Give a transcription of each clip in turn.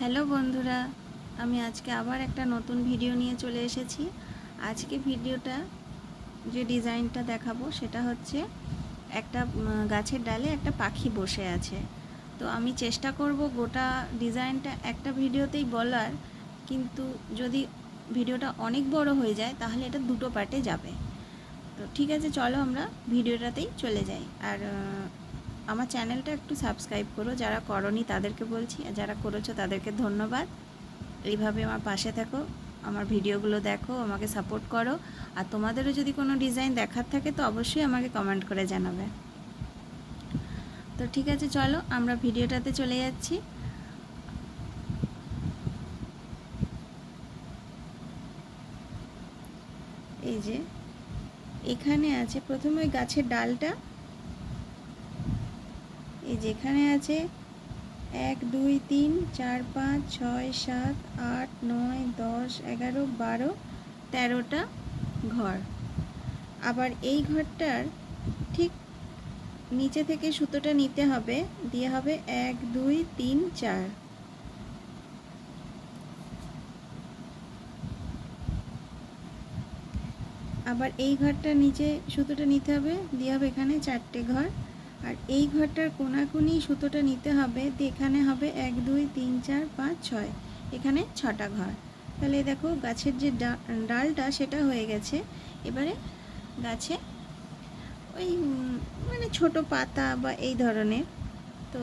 Hello বন্ধুরা, আমি আজকে আবার একটা নতুন ভিডিও নিয়ে চলে এসেছি। আজকে ভিডিওটা যে ডিজাইনটা দেখাবো, সেটা হচ্ছে একটা গাছের ডালে একটা পাখি বসে আছে। তো আমি চেষ্টা করব গোটা ডিজাইনটা একটা ভিডিওতেই বলার, কিন্তু যদি ভিডিওটা অনেক বড় হয়ে যায়, তাহলে এটা দুটো পার্টে যাবে। তো ঠিক আছে, চলো আমরা ভিডিওটাতেই চলে যাই। আর আমার চ্যানেলটা একটু সাবস্ক্রাইব করো, যারা করনি তাদেরকে বলছি, আর যারা করেছ তাদেরকে ধন্যবাদ। এইভাবে আমার পাশে থাকো, আমার ভিডিওগুলো দেখো, আমাকে সাপোর্ট করো। আর তোমাদেরও যদি কোনো ডিজাইন দেখার থাকে তো অবশ্যই আমাকে কমেন্ট করে জানাবে। তো ঠিক আছে, চলো আমরা ভিডিওটাতে চলে যাচ্ছি। এই যে, এখানে আছে, প্রথমে ওই গাছের ডালটা। এই যেখানে আছে, এক, দুই, তিন, চার, পাঁচ, ছয়, সাত, আট, নয়, দশ, এগারো, বারো, তেরোটা ঘর। আবার এই ঘরটার ঠিক নিচে থেকে সুতোটা নিতে হবে, দিয়ে হবে এক, দুই, তিন, চার। আবার এই ঘরটার নিচে সুতোটা নিতে হবে, দিয়ে হবে এখানে চারটে ঘর। আর এই ঘরটার কোনাকুনি সুতোটা নিতে হবে দিয়ে এখানে হবে এক, দুই, তিন, চার, পাঁচ, ছয়। এখানে ছটা ঘর। তাহলে দেখো গাছের যে ডালটা সেটা হয়ে গেছে। এবারে গাছে ওই মানে ছোট পাতা বা এই ধরনের। তো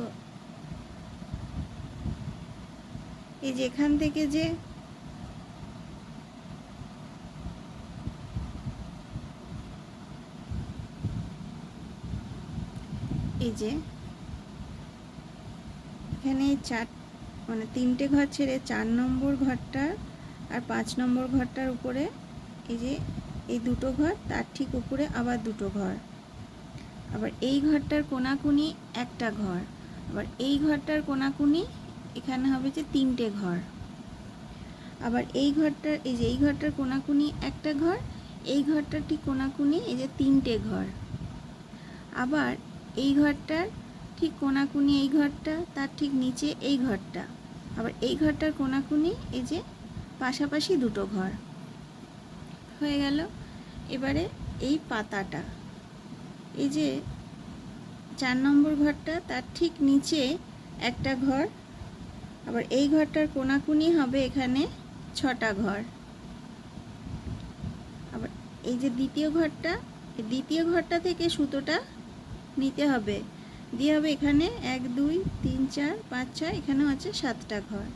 এই যেখান থেকে যে এই যে, এখানে চার মানে তিনটে ঘর ছেড়ে চার নম্বর ঘরটার আর পাঁচ নম্বর ঘরটার উপরে এই যে, এই দুটো ঘর, তার ঠিক উপরে আবার দুটো ঘর। আবার এই ঘরটার কোনাকুনি একটা ঘর। আবার এই ঘরটার কোনাকুনি এখানে হবে যে তিনটে ঘর। আবার এই ঘরটার, এই যে এই ঘরটার কোনাকুনি একটা ঘর, এই ঘরটার ঠিক কোনাকুনি এই যে তিনটে ঘর। আবার এই ঘরটার ঠিক কোনাকুনি এই ঘরটা, তার ঠিক নিচে এই ঘরটা। আবার এই ঘরটার কোনাকুনি এই যে পাশাপাশি দুটো ঘর। হয়ে গেল এবারে এই পাতাটা। এই যে চার নম্বর ঘরটা, তার ঠিক নিচে একটা ঘর। আবার এই ঘরটার কোনাকুনি হবে এখানে ছটা ঘর। আবার এই যে দ্বিতীয় ঘরটা দ্বিতীয় ঘরটা থেকে সুতোটা নিতে হবে। দিয়ে হবে এখানে এক, দুই, তিন, চার, পাঁচ, ছয়, এখানেও আছে সাতটা ঘর।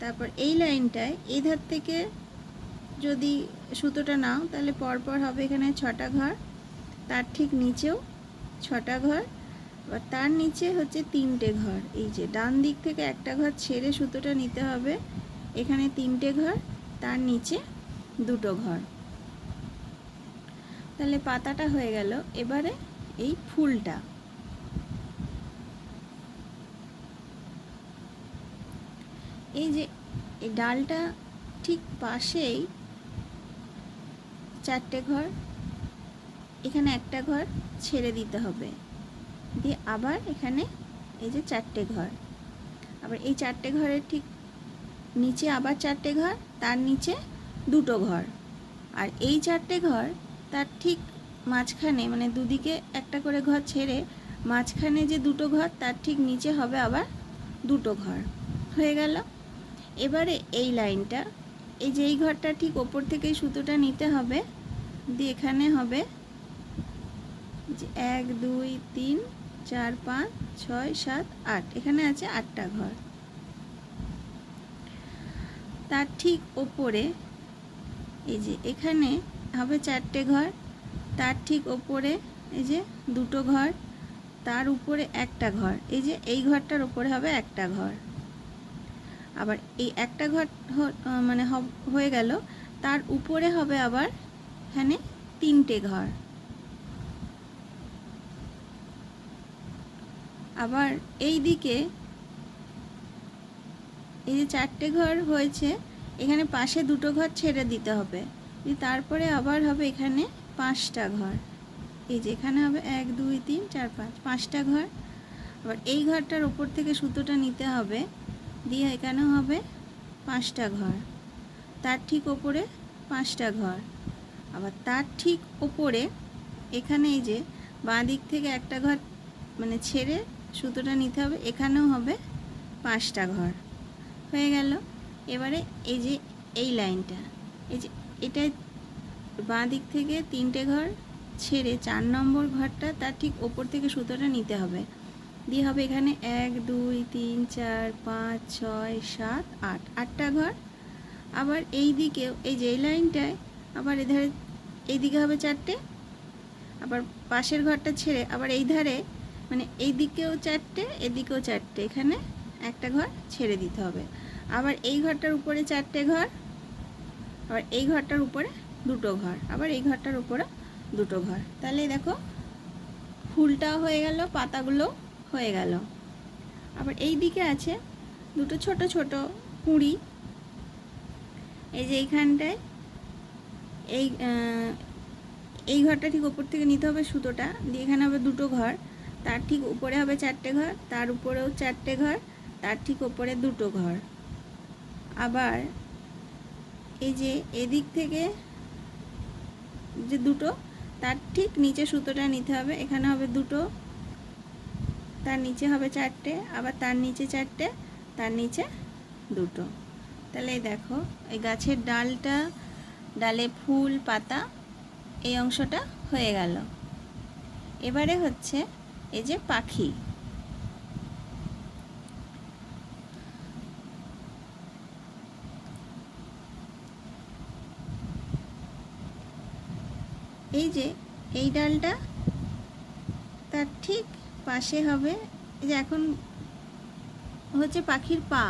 তারপর এই লাইনটায় এই ধার থেকে যদি সুতোটা নাও, তাহলে পরপর হবে এখানে ছটা ঘর। তার ঠিক নিচেও ছটা ঘর। এবার তার নিচে হচ্ছে তিনটে ঘর। এই যে ডান দিক থেকে একটা ঘর ছেড়ে সুতোটা নিতে হবে। এখানে তিনটে ঘর, তার নিচে দুটো ঘর। তাহলে পাতাটা হয়ে গেল। এবারে এই ফুলটা। এই যে এই ডালটা ঠিক পাশেই চারটে ঘর, এখানে একটা ঘর ছেড়ে দিতে হবে। দিয়ে আবার এখানে এই যে চারটে ঘর। আবার এই চারটে ঘরের ঠিক নিচে আবার চারটে ঘর, তার নিচে দুটো ঘর। আর এই চারটে ঘর তার ঠিক মাঝখানে মানে দুদিকে একটা করে ঘর ছেড়ে মাঝখানে যে দুটো ঘর, তার ঠিক নিচে হবে আবার দুটো ঘর। হয়ে গেল? এবারে এই লাইনটা, এই যে এই ঘরটা ঠিক ওপর থেকে সুতোটা নিতে হবে, দিয়ে এখানে হবে যে এক, দুই, তিন, চার, পাঁচ, ছয়, সাত, আট। এখানে আছে আটটা ঘর। তার ঠিক ওপরে এই যে এখানে হবে চারটে ঘর। তার ঠিক ওপরে এই যে দুটো ঘর, তার উপরে একটা ঘর। এই যে এই ঘরটার উপরে হবে একটা ঘর। আবার এই একটা ঘর মানে হয়ে গেল। তার উপরে হবে আবার এখানে তিনটে ঘর। আবার এই দিকে এই যে চারটে ঘর হয়েছে, এখানে পাশে দুটো ঘর ছেড়ে দিতে হবে। দিয়ে তারপরে আবার হবে এখানে পাঁচটা ঘর। এই যে এখানে হবে এক, দুই, তিন, চার, পাঁচ, পাঁচটা ঘর। আবার এই ঘরটার ওপর থেকে সুতোটা নিতে হবে। দিয়ে এখানেও হবে পাঁচটা ঘর। তার ঠিক ওপরে পাঁচটা ঘর। আবার তার ঠিক ওপরে এখানে এই যে বাঁ দিক থেকে একটা ঘর মানে ছেড়ে সুতোটা নিতে হবে, এখানেও হবে পাঁচটা ঘর। হয়ে গেল। এবারে এই যে এই লাইনটা। এই যে, এটাই বাঁ দিক থেকে তিনটে ঘর ছেড়ে চার নম্বর ঘরটা তার ঠিক ওপর থেকে সুতোটা নিতে হবে। দিয়ে হবে এখানে এক, দুই, তিন, চার, পাঁচ, ছয়, সাত, আট। আটটা ঘর। আবার এই দিকেও এই যে লাইনটায়, আবার এধারে, এই দিকে হবে চারটে। আবার পাশের ঘরটা ছেড়ে আবার এই ধারে মানে এই দিকেও চারটে এদিকেও চারটে। এখানে একটা ঘর ছেড়ে দিতে হবে। আবার এই ঘরটার উপরে চারটে ঘর। আবার এই ঘরটার উপরে দুটো ঘর, আবার এই ঘরটার উপরে দুটো ঘর। তাহলে দেখো, ফুলটাও হয়ে গেল পাতাগুলো হয়ে গেল। আবার এই দিকে আছে দুটো ছোট ছোট কুঁড়ি। এই যে এইখানটায় এই এই ঘরটা ঠিক ওপর থেকে নিতে হবে সুতোটা, দিয়ে এখানে হবে দুটো ঘর। তার ঠিক উপরে হবে চারটে ঘর, তার উপরেও চারটে ঘর, তার ঠিক ওপরে দুটো ঘর। আবার এই যে এদিক থেকে যে দুটো, তার ঠিক নিচে সুতোটা নিতে হবে। এখানে হবে দুটো, তার নিচে হবে চারটে, আবার তার নিচে চারটে, তার নিচে দুটো। তাহলে দেখো, এই গাছের ডালটা, ডালে ফুল, পাতা, এই অংশটা হয়ে গেল। এবারে হচ্ছে এই যে পাখি। এই যে, এই ডালটা তার ঠিক পাশে হবে। এই যে এখন হচ্ছে পাখির পা।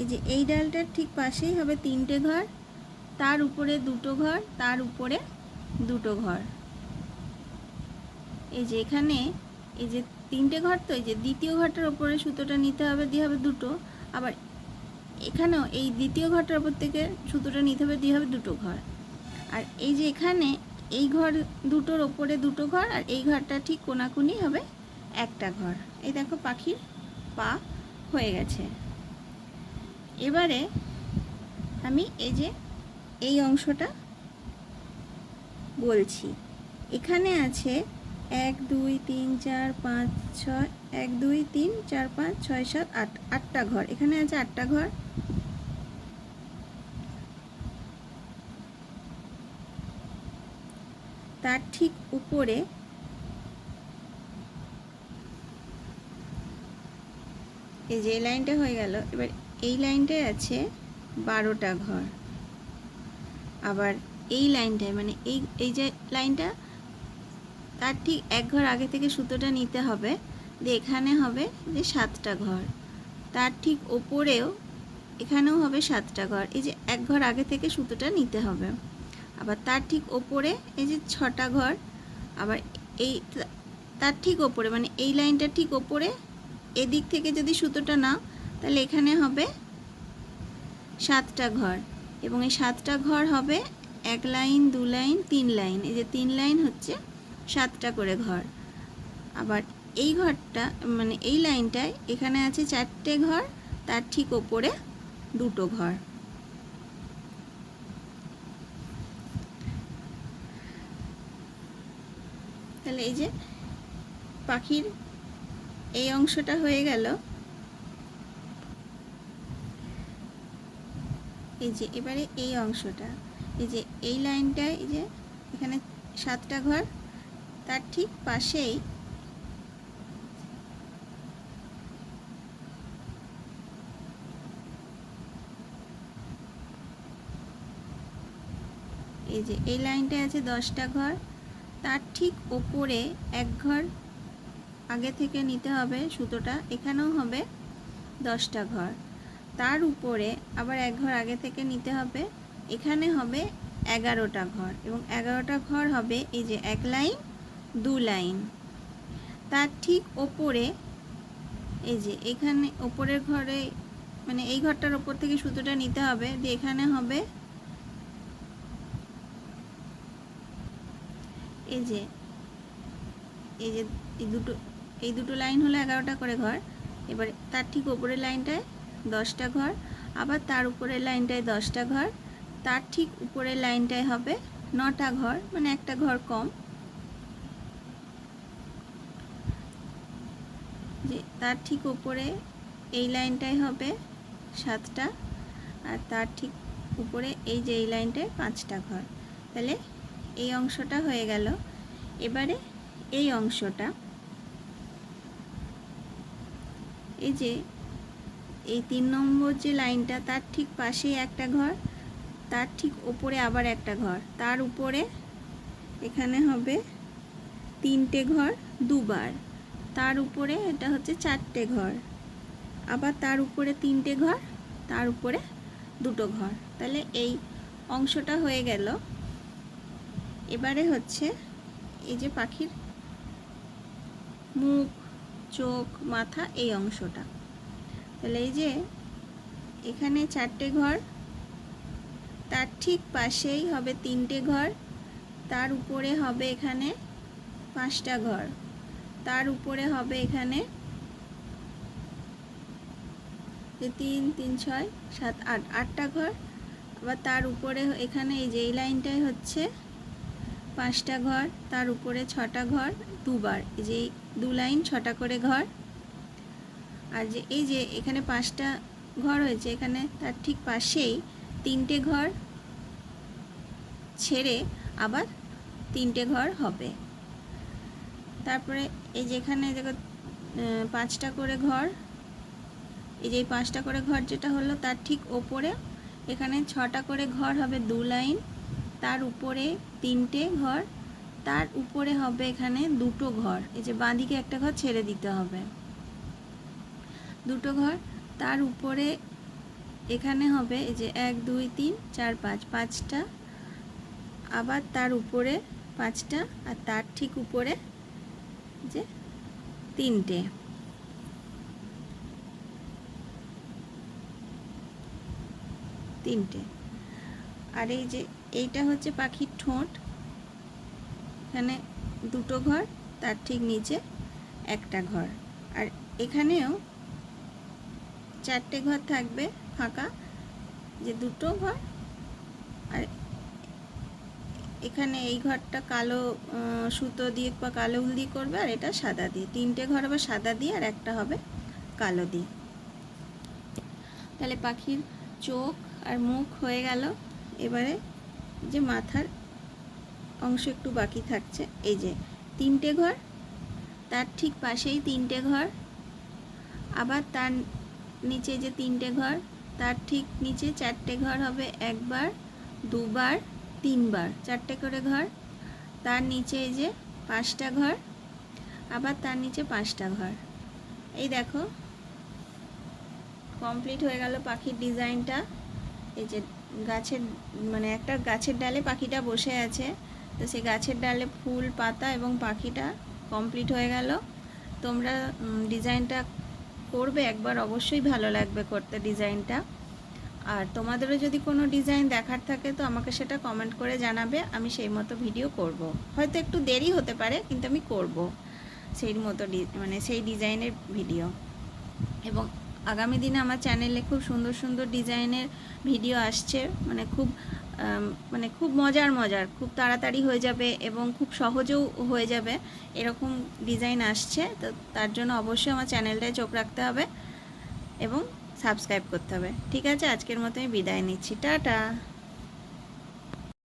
এই যে, এই ডালটার ঠিক পাশেই হবে তিনটে ঘর। তার উপরে দুটো ঘর, তার উপরে দুটো ঘর। এই যে এখানে, এই যে তিনটে ঘর তো, এই যে দ্বিতীয় ঘরটার ওপরে সুতোটা নিতে হবে, দিয়ে হবে দুটো। আবার এখানেও এই দ্বিতীয় ঘরটার ওপর থেকে সুতোটা নিতে হবে, দিয়ে হবে দুটো ঘর। আর এই যে এখানে এই ঘর দুটোর ওপরে দুটো ঘর আর এই ঘরটা ঠিক কোনাকুনি হবে একটা ঘর। এই দেখো পাখির পা হয়ে গেছে। এবারে আমি এই যে এই অংশটা বলছি। এখানে আছে এক, দুই, তিন, চার, পাঁচ, ছয়, এক, দুই, তিন, চার, পাঁচ, ছয়, সাত, আট, আটটা ঘর। এখানে আছে আটটা ঘর তার ঠিক উপরে এই যে লাইনটা হয়ে গেল, এবার এই লাইনটায় আছে বারোটা ঘর। আবার এই লাইনটায় মানে এই এই যে লাইনটা, তার ঠিক এক ঘর আগে থেকে সুতোটা নিতে হবে, দিয়ে এখানে হবে যে সাতটা ঘর। তার ঠিক ওপরেও এখানেও হবে সাতটা ঘর। এই যে এক ঘর আগে থেকে সুতোটা নিতে হবে। আবার তার ঠিক ওপরে এই যে ছটা ঘর, আবার এই তার ঠিক ওপরে মানে এই লাইনটার ঠিক ওপরে, এদিক থেকে যদি সুতোটা নাও, তাহলে এখানে হবে সাতটা ঘর। এবং এই সাতটা ঘর হবে এক লাইন, দু লাইন, তিন লাইন। এই যে তিন লাইন হচ্ছে সাতটা করে ঘর। আবার এই ঘরটা মানে এই লাইনটায় এখানে আছে চারটে ঘর, তার ঠিক ওপরে দুটো ঘর। তাহলে এই যে পাখির এই অংশটা হয়ে গেল। এই যে এবারে এই অংশটা, এই যে এই লাইনটায় এই যে এখানে সাতটা ঘর, তার ঠিক পাশেই এই যে এই লাইনটায় আছে দশটা ঘর তার ঠিক ওপরে এক ঘর আগে থেকে নিতে হবে, সুতোটা। এখানেও হবে দশটা ঘর। তার উপরে আবার এক ঘর আগে থেকে নিতে হবে। এখানে হবে এগারোটা ঘর এবং এগারোটা ঘর হবে এই যে এক লাইন, দু লাইন। তার ঠিক ওপরে এই যে এখানে ওপরের ঘরে মানে এই ঘরটার ওপর থেকে সুতোটা নিতে হবে। দিয়ে এখানে হবে এই যে এই যে, এই দুটো এই দুটো লাইন হলো এগারোটা করে ঘর। এবার তার ঠিক ওপরের লাইনটায় দশটা ঘর, আবার তার উপরের লাইনটায় দশটা ঘর, তার ঠিক উপরের লাইনটায় হবে নটা ঘর মানে একটা ঘর কম। যে তার ঠিক উপরে এই লাইনটাই হবে সাতটা, আর তার ঠিক উপরে এই যে এই লাইনটায় পাঁচটা ঘর। তাহলে এই অংশটা হয়ে গেল। এবারে এই অংশটা। এই যে, এই তিন নম্বর যে লাইনটা, তার ঠিক পাশেই একটা ঘর, তার ঠিক ওপরে আবার একটা ঘর। তার উপরে এখানে হবে তিনটে ঘর দুবার। তার উপরে এটা হচ্ছে চারটে ঘর। আবার তার উপরে তিনটে ঘর, তার উপরে দুটো ঘর। তাহলে এই অংশটা হয়ে গেল। এবারে হচ্ছে এই যে পাখির মুখ, চোখ, মাথা এই অংশটা। তাহলে এই যে এখানে চারটে ঘর, তার ঠিক পাশেই হবে তিনটে ঘর, তার উপরে হবে এখানে পাঁচটা ঘর, তার উপরে হবে এখানে তিন তিন, ছয়, সাত, আট, আটটা ঘর, আবার তার উপরে এখানে এই যে এই লাইনটাই হচ্ছে পাঁচটা ঘর, তার উপরে ছটা ঘর, দুবার। এই যে দু লাইন, ছটা করে ঘর। আর যে এই যে এখানে পাঁচটা ঘর হয়েছে, এখানে তার ঠিক পাশেই তিনটে ঘর ছেড়ে আবার তিনটে ঘর হবে। তারপরে এই যেখানে দেখো পাঁচটা করে ঘর। এই যে পাঁচটা করে ঘর যেটা হলো, তার ঠিক ওপরে এখানে ছটা করে ঘর হবে দু লাইন। তার উপরে তিনটে ঘর, তার উপরে হবে এখানে দুটো ঘর। এই যে বাঁদিকে একটা ঘর ছেড়ে দিতে হবে। দুটো ঘর, তার উপরে এখানে হবে এই যে এক, দুই, তিন, চার, পাঁচ, পাঁচটা। আবার তার উপরে পাঁচটা আর তার ঠিক উপরে যে তিনটে। তিনটে। আর এই যে এইটা হচ্ছে পাখির ঠোঁট। এখানে দুটো ঘর, তার ঠিক নিচে একটা ঘর। আর এখানেও চারটে ঘর থাকবে ফাঁকা, যে দুটো ঘর। আর এখানে এই ঘরটা কালো সুতো দিয়ে বা কালো উল দিয়ে করবে, আর এটা সাদা দিয়ে। তিনটে ঘর হবে সাদা দিয়ে, আর একটা হবে কালো দিয়ে। তাহলে পাখির চোখ আর মুখ হয়ে গেল। এবারে যে মাথার অংশ একটু বাকি থাকছে, এই যে তিনটে ঘর, তার ঠিক পাশেই তিনটে ঘর, আবার তার নিচে যে তিনটে ঘর, তার ঠিক নিচে চারটে ঘর হবে একবার, দুবার, তিনবার, চারটে করে ঘর, তার নিচে এই যে পাঁচটা ঘর, আবার তার নিচে পাঁচটা ঘর। এই দেখো, কমপ্লিট হয়ে গেল পাখির ডিজাইনটা, এই যে গাছের মানে একটা গাছের ডালে পাখিটা বসে আছে। তো সেই গাছের ডালে ফুল, পাতা এবং পাখিটা কমপ্লিট হয়ে গেল। তোমরা ডিজাইনটা করবে একবার, অবশ্যই ভালো লাগবে করতে ডিজাইনটা। আর তোমাদেরও যদি কোনো ডিজাইন দেখার থাকে, তো আমাকে সেটা কমেন্ট করে জানাবে, আমি সেই মতো ভিডিও করব। হয়তো একটু দেরি হতে পারে, কিন্তু আমি করব। সেই মতো মানে সেই ডিজাইনের ভিডিও এবং আগামী দিনে আমার চ্যানেলে খুব সুন্দর সুন্দর ডিজাইনের ভিডিও আসছে। মানে খুব মানে খুব মজার মজার, খুব তাড়াতাড়ি হয়ে যাবে এবং খুব সহজেও হয়ে যাবে এরকম ডিজাইন আসছে। তো তার জন্য অবশ্যই আমার চ্যানেলটায় চোখ রাখতে হবে এবং সাবস্ক্রাইব করতে হবে। ঠিক আছে, আজকের মতো আমি বিদায় নিচ্ছি। টাটা।